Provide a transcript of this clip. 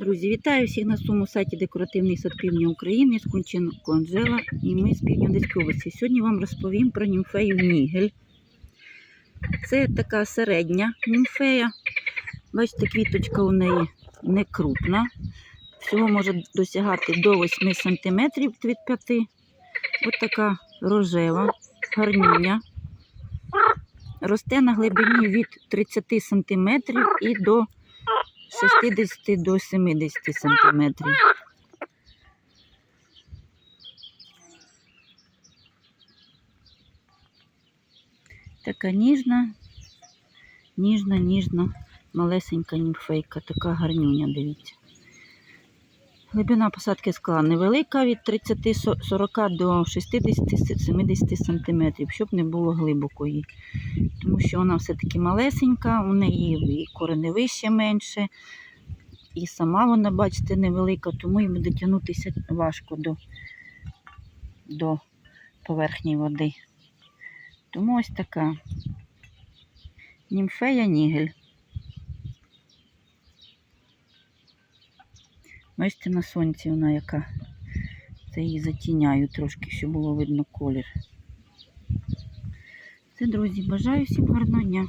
Друзі, вітаю всіх на своєму сайті Декоративний сад Півдня України з Кунченко Анжела і ми з Півдня Одеської. Сьогодні вам розповім про німфею Нігель. Це така середня німфея. Бачите, квіточка у неї не крупна. Всього може досягати до 8 см від 5 Ось така рожева, гарнюня. Росте на глибині від 30 см і до 60 до 70 сантиметрів. Така ніжна, ніжна, ніжна, малесенька німфейка, така гарнюня, дивіться. Глибина посадки скла невелика від 30-40 до 60-70 сантиметрів, щоб не було глибокої. Тому що вона все-таки малесенька, у неї і кореневище менше, і сама вона, бачите, невелика, тому їй буде тягнутися важко до, до поверхні води. Тому ось така німфея Нігель. Бачите, на сонці вона яка. Це її затіняю трошки, щоб було видно колір. Це, друзі, бажаю всім гарного дня.